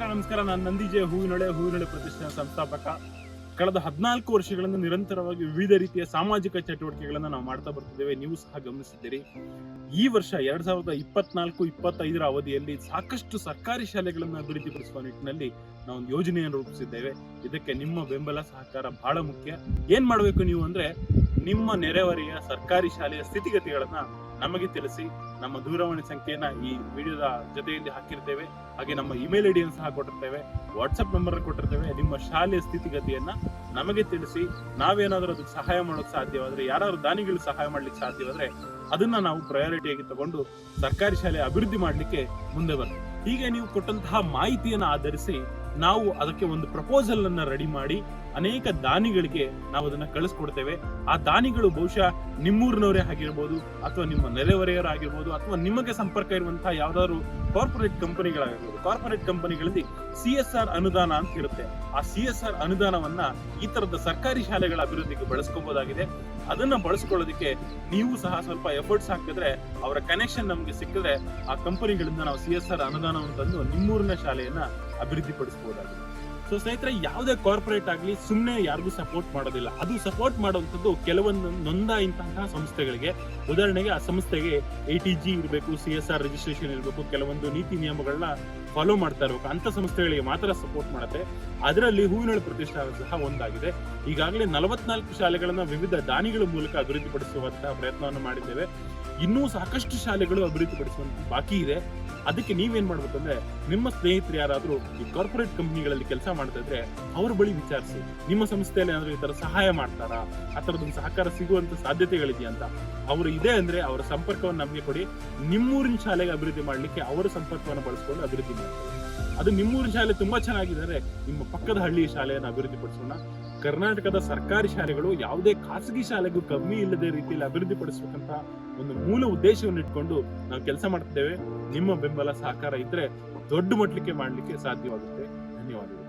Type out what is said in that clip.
ನಮಸ್ಕಾರ. ನಾನು ನಂದಿಜೆ ಹೂವಿನೊಳೆ ಹೂವಿನೊಳೆ ಪ್ರತಿಷ್ಠಾನ ಸಂಸ್ಥಾಪಕ. ಕಳೆದ ಹದಿನಾಲ್ಕು ವರ್ಷಗಳಿಂದ ನಿರಂತರವಾಗಿ ವಿವಿಧ ರೀತಿಯ ಸಾಮಾಜಿಕ ಚಟುವಟಿಕೆಗಳನ್ನು ನಾವು ಮಾಡ್ತಾ ಬರ್ತಿದ್ದೇವೆ. ನೀವು ಸಹ ಗಮನಿಸಿದ್ದೀರಿ. ಈ ವರ್ಷ ಎರಡ್ ಸಾವಿರದ ಇಪ್ಪತ್ನಾಲ್ಕು, ಇಪ್ಪತ್ತೈದರ ಅವಧಿಯಲ್ಲಿ ಸಾಕಷ್ಟು ಸರ್ಕಾರಿ ಶಾಲೆಗಳನ್ನು ಅಭಿವೃದ್ಧಿಪಡಿಸುವ ನಿಟ್ಟಿನಲ್ಲಿ ನಾವು ಒಂದು ಯೋಜನೆಯನ್ನು ರೂಪಿಸಿದ್ದೇವೆ. ಇದಕ್ಕೆ ನಿಮ್ಮ ಬೆಂಬಲ, ಸಹಕಾರ ಬಹಳ ಮುಖ್ಯ. ಏನ್ ಮಾಡಬೇಕು ನೀವು ಅಂದ್ರೆ ನಿಮ್ಮ ನೆರೆಹೊರೆಯ ಸರ್ಕಾರಿ ಶಾಲೆಯ ಸ್ಥಿತಿಗತಿಗಳನ್ನ ನಮಗೆ ತಿಳಿಸಿ ನಮ್ಮ ದೂರವಾಣಿ ಸಂಖ್ಯೆಯನ್ನ ಈ ವಿಡಿಯೋದ ಜೊತೆಯಲ್ಲಿ ಹಾಕಿರ್ತೇವೆ. ಹಾಗೆ ನಮ್ಮ ಇಮೇಲ್ ಐಡಿಯನ್ನು ಸಹ ಕೊಟ್ಟಿರ್ತೇವೆ. WhatsApp number ಕೊಟ್ಟಿರ್ತೇವೆ. ನಿಮ್ಮ ಶಾಲೆಯ ಸ್ಥಿತಿಗತಿಯನ್ನ ನಮಗೆ ತಿಳಿಸಿ, ನಾವೇನಾದ್ರೂ ಅದಕ್ಕೆ ಸಹಾಯ ಮಾಡೋಕೆ ಸಾಧ್ಯವಾದ್ರೆ, ಯಾರಾದ್ರೂ ದಾನಿಗಳು ಸಹಾಯ ಮಾಡ್ಲಿಕ್ಕೆ ಸಾಧ್ಯವಾದ್ರೆ ಅದನ್ನ ನಾವು ಪ್ರಯಾರಿಟಿಯಾಗಿ ತಗೊಂಡು ಸರ್ಕಾರಿ ಶಾಲೆ ಅಭಿವೃದ್ಧಿ ಮಾಡ್ಲಿಕ್ಕೆ ಮುಂದೆ ಬರ್ತೀವಿ ಹೀಗೆ ನೀವು ಕೊಟ್ಟಂತಹ ಮಾಹಿತಿಯನ್ನು ಆಧರಿಸಿ ನಾವು ಅದಕ್ಕೆ ಒಂದು ಪ್ರಪೋಸಲ್ ಅನ್ನ ರೆಡಿ ಮಾಡಿ ಅನೇಕ ದಾನಿಗಳಿಗೆ ನಾವು ಅದನ್ನ ಕಳಿಸ್ಕೊಡ್ತೇವೆ. ಆ ದಾನಿಗಳು ಬಹುಶಃ ನಿಮ್ಮೂರಿನವರೇ ಆಗಿರ್ಬೋದು, ಅಥವಾ ನಿಮ್ಮ ನೆರೆಹೊರೆಯವರಾಗಿರ್ಬೋದು, ಅಥವಾ ನಿಮಗೆ ಸಂಪರ್ಕ ಇರುವಂತಹ ಯಾವ್ದಾದ್ರು ಕಾರ್ಪೊರೇಟ್ ಕಂಪನಿಗಳಾಗಿರ್ಬೋದು ಕಾರ್ಪೊರೇಟ್ ಕಂಪನಿಗಳಲ್ಲಿ ಸಿ ಎಸ್ ಆರ್ ಅನುದಾನ ಅಂತ ಇರುತ್ತೆ. ಆ ಸಿ ಎಸ್ ಆರ್ ಅನುದಾನವನ್ನ ಈ ತರದ ಸರ್ಕಾರಿ ಶಾಲೆಗಳ ಅಭಿವೃದ್ಧಿಗೆ ಬಳಸ್ಕೋಬಹುದಾಗಿದೆ ಅದನ್ನ ಬಳಸ್ಕೊಳ್ಳೋದಕ್ಕೆ ನೀವು ಸಹ ಸ್ವಲ್ಪ ಎಫರ್ಟ್ಸ್ ಹಾಕಿದ್ರೆ, ಅವರ ಕನೆಕ್ಷನ್ ನಮ್ಗೆ ಸಿಕ್ಕಿದ್ರೆ ಆ ಕಂಪನಿಗಳಿಂದ ನಾವು ಸಿ ಎಸ್ ಆರ್ ಅನುದಾನವನ್ನು ತಂದು ನಿಮ್ಮೂರಿನ ಶಾಲೆಯನ್ನ ಅಭಿವೃದ್ಧಿಪಡಿಸಬಹುದಾಗಿದೆ ಸೊ ಸ್ನೇಹಿತರೆ, ಯಾವುದೇ ಕಾರ್ಪೊರೇಟ್ ಆಗಲಿ ಸುಮ್ಮನೆ ಯಾರಿಗೂ ಸಪೋರ್ಟ್ ಮಾಡೋದಿಲ್ಲ. ಅದು ಸಪೋರ್ಟ್ ಮಾಡುವಂಥದ್ದು ಕೆಲವೊಂದು ನೊಂದಾದಂತಹ ಸಂಸ್ಥೆಗಳಿಗೆ. ಉದಾಹರಣೆಗೆ ಆ ಸಂಸ್ಥೆಗೆ ಎ ಟಿ ಜಿ ಇರಬೇಕು ಸಿ ಎಸ್ ಆರ್ ರಿಜಿಸ್ಟ್ರೇಷನ್ ಇರಬೇಕು, ಕೆಲವೊಂದು ನೀತಿ ನಿಯಮಗಳನ್ನ ಫಾಲೋ ಮಾಡ್ತಾ ಇರಬೇಕು. ಅಂತ ಸಂಸ್ಥೆಗಳಿಗೆ ಮಾತ್ರ ಸಪೋರ್ಟ್ ಮಾಡುತ್ತೆ. ಅದರಲ್ಲಿ ಹೂವಿನಳು ಪ್ರತಿಷ್ಠಾನ ಸಹ ಒಂದಾಗಿದೆ. ಈಗಾಗಲೇ ನಲವತ್ನಾಲ್ಕು ಶಾಲೆಗಳನ್ನ ವಿವಿಧ ದಾನಿಗಳ ಮೂಲಕ ಅಭಿವೃದ್ಧಿಪಡಿಸುವಂತಹ ಪ್ರಯತ್ನವನ್ನು ಮಾಡಿದ್ದೇವೆ. ಇನ್ನೂ ಸಾಕಷ್ಟು ಶಾಲೆಗಳು ಅಭಿವೃದ್ಧಿಪಡಿಸುವಂತ ಬಾಕಿ ಇದೆ. ಅದಕ್ಕೆ ನೀವೇನ್ ಮಾಡ್ಬೇಕಂದ್ರೆ ನಿಮ್ಮ ಸ್ನೇಹಿತರು ಯಾರಾದ್ರೂ ಈ ಕಾರ್ಪೊರೇಟ್ ಕಂಪನಿಗಳಲ್ಲಿ ಕೆಲಸ ಮಾಡ್ತಾ ಇದ್ರೆ ಅವ್ರ ಬಳಿ ವಿಚಾರಿಸಿ. ನಿಮ್ಮ ಸಂಸ್ಥೆಯಲ್ಲಿ ಏನಾದ್ರು ಈ ತರ ಸಹಾಯ ಮಾಡ್ತಾರಾ? ಆ ತರದೊಂದು ಸಹಕಾರ ಸಿಗುವಂತ ಸಾಧ್ಯತೆಗಳಿದೆಯಾ ಅಂತ. ಅವರು ಇದೆ ಅಂದ್ರೆ ಅವರ ಸಂಪರ್ಕವನ್ನು ನಮಗೆ ಕೊಡಿ. ನಿಮ್ಮೂರಿನ ಶಾಲೆಗೆ ಅಭಿವೃದ್ಧಿ ಮಾಡ್ಲಿಕ್ಕೆ ಅವರ ಸಂಪರ್ಕವನ್ನು ಬಳಸ್ಕೊಂಡು ಅಭಿವೃದ್ಧಿ ಮಾಡ್ತಾರೆ. ಅದು ನಿಮ್ಮೂರಿನ ಶಾಲೆ ತುಂಬಾ ಚೆನ್ನಾಗಿದ್ದಾರೆ. ನಿಮ್ಮ ಪಕ್ಕದ ಹಳ್ಳಿಯ ಶಾಲೆಯನ್ನು ಅಭಿವೃದ್ಧಿ ಪಡಿಸೋಣ ಕರ್ನಾಟಕದ ಸರ್ಕಾರಿ ಶಾಲೆಗಳು ಯಾವುದೇ ಖಾಸಗಿ ಶಾಲೆಗೂ ಕಮ್ಮಿ ಇಲ್ಲದೆ ರೀತಿಯಲ್ಲಿ ಅಭಿವೃದ್ಧಿ ಪಡಿಸಬೇಕಂತ ಒಂದು ಮೂಲ ಉದ್ದೇಶವನ್ನು ಇಟ್ಕೊಂಡು ನಾವು ಕೆಲಸ ಮಾಡ್ತಿದ್ದೇವೆ. ನಿಮ್ಮ ಬೆಂಬಲ ಸಹಕಾರ ಇದ್ರೆ ದೊಡ್ಡ ಮಟ್ಟಕ್ಕೆ ಮಾಡ್ಲಿಕ್ಕೆ ಸಾಧ್ಯವಾಗುತ್ತೆ. ಧನ್ಯವಾದಗಳು.